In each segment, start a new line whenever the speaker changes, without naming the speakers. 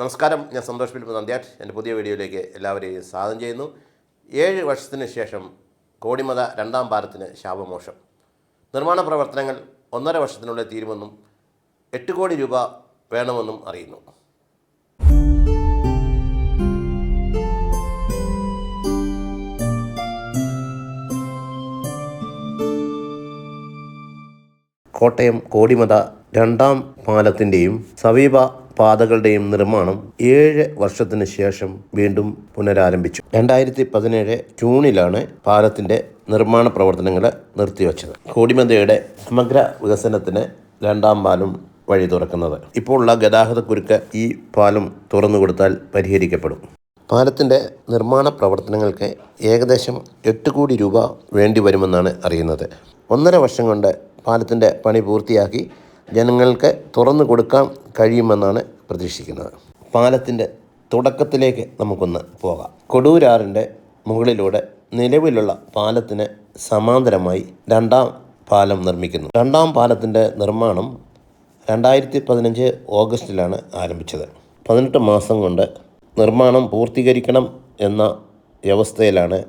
നമസ്കാരം ഞാൻ സന്തോഷ് ഫിലിപ്പ് നന്ദ്യാട്ട്. എന്റെ പുതിയ വീഡിയോയിലേക്ക് എല്ലാവരെയും സ്വാഗതം ചെയ്യുന്നു. ഏഴ് വർഷത്തിന് ശേഷം കോടിമത രണ്ടാം പാലത്തിന് ശാപമോഷം നിർമ്മാണ പ്രവർത്തനങ്ങൾ ഒന്നര വർഷത്തിനുള്ളിൽ തീരുമെന്നും എട്ട് കോടി രൂപ വേണമെന്നും അറിയുന്നു. കോട്ടയം കോടിമത രണ്ടാം പാലത്തിന്റെയും സമീപ പാതകളുടെയും നിർമ്മാണം ഏഴ് വർഷത്തിന് ശേഷം വീണ്ടും പുനരാരംഭിച്ചു. രണ്ടായിരത്തി പതിനേഴ് ജൂണിലാണ് പാലത്തിന്റെ നിർമ്മാണ പ്രവർത്തനങ്ങൾ നിർത്തിവച്ചത്. കോടിമതയുടെ സമഗ്ര വികസനത്തിന് രണ്ടാം പാലം വഴി തുറക്കുന്നത്. ഇപ്പോൾ ഉള്ള ഗതാഗതക്കുരുക്ക് ഈ പാലം തുറന്നു കൊടുത്താൽ പരിഹരിക്കപ്പെടും. പാലത്തിന്റെ നിർമ്മാണ പ്രവർത്തനങ്ങൾക്ക് ഏകദേശം എട്ട് കോടി രൂപ വേണ്ടി വരുമെന്നാണ് അറിയുന്നത്. ഒന്നര വർഷം കൊണ്ട് പാലത്തിന്റെ പണി പൂർത്തിയാക്കി ജനങ്ങൾക്ക് തുറന്നു കൊടുക്കാൻ കഴിയുമെന്നാണ് പ്രതീക്ഷിക്കുന്നത്. പാലത്തിന്റെ തുടക്കത്തിലേക്ക് നമുക്കൊന്ന് പോകാം. കൊടൂരാറിന്റെ മുകളിലൂടെ നിലവിലുള്ള പാലത്തിന് സമാന്തരമായി രണ്ടാം പാലം നിർമ്മിക്കുന്നു. രണ്ടാം പാലത്തിന്റെ നിർമ്മാണം രണ്ടായിരത്തി പതിനഞ്ച് ഓഗസ്റ്റിലാണ് ആരംഭിച്ചത്. പതിനെട്ട് മാസം കൊണ്ട് നിർമ്മാണം പൂർത്തീകരിക്കണം എന്ന വ്യവസ്ഥയിലാണ്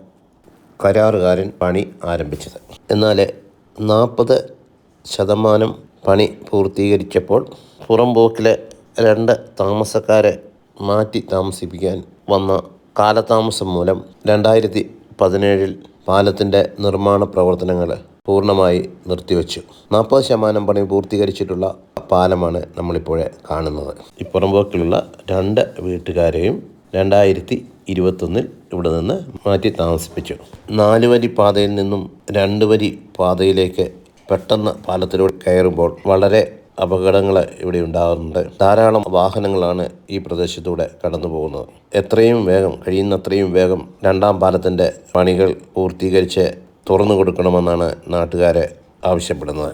കരാറുകാരൻ പണി ആരംഭിച്ചത്. എന്നാൽ നാൽപ്പത് ശതമാനം പണി പൂർത്തീകരിച്ചപ്പോൾ പുറംപോക്കിലെ രണ്ട് താമസക്കാരെ മാറ്റി താമസിപ്പിക്കാൻ വന്ന കാലതാമസം മൂലം രണ്ടായിരത്തി പതിനേഴിൽ പാലത്തിന്റെ നിർമ്മാണ പ്രവർത്തനങ്ങൾ പൂർണമായി നിർത്തിവെച്ചു. നാൽപ്പത് ശതമാനം പണി പൂർത്തീകരിച്ചിട്ടുള്ള പാലമാണ് നമ്മളിപ്പോൾ കാണുന്നത്. ഇപ്പുറം പോക്കിലുള്ള രണ്ട് വീട്ടുകാരെയും രണ്ടായിരത്തി ഇരുപത്തൊന്നിൽ ഇവിടെ നിന്ന് മാറ്റി താമസിപ്പിച്ചു. നാല് വരി പാതയിൽ നിന്നും രണ്ട് വരി പാതയിലേക്ക് പെട്ടെന്ന് പാലത്തിലൂടെ കയറുമ്പോൾ വളരെ അപകടങ്ങൾ ഇവിടെ ഉണ്ടാകുന്നുണ്ട്. ധാരാളം വാഹനങ്ങളാണ് ഈ പ്രദേശത്തൂടെ കടന്നു പോകുന്നത് എത്രയും വേഗം കഴിയുന്നത്രയും വേഗം രണ്ടാം പാലത്തിന്റെ പണികൾ പൂർത്തീകരിച്ച് തുറന്നു കൊടുക്കണമെന്നാണ് നാട്ടുകാരെ ആവശ്യപ്പെടുന്നത്.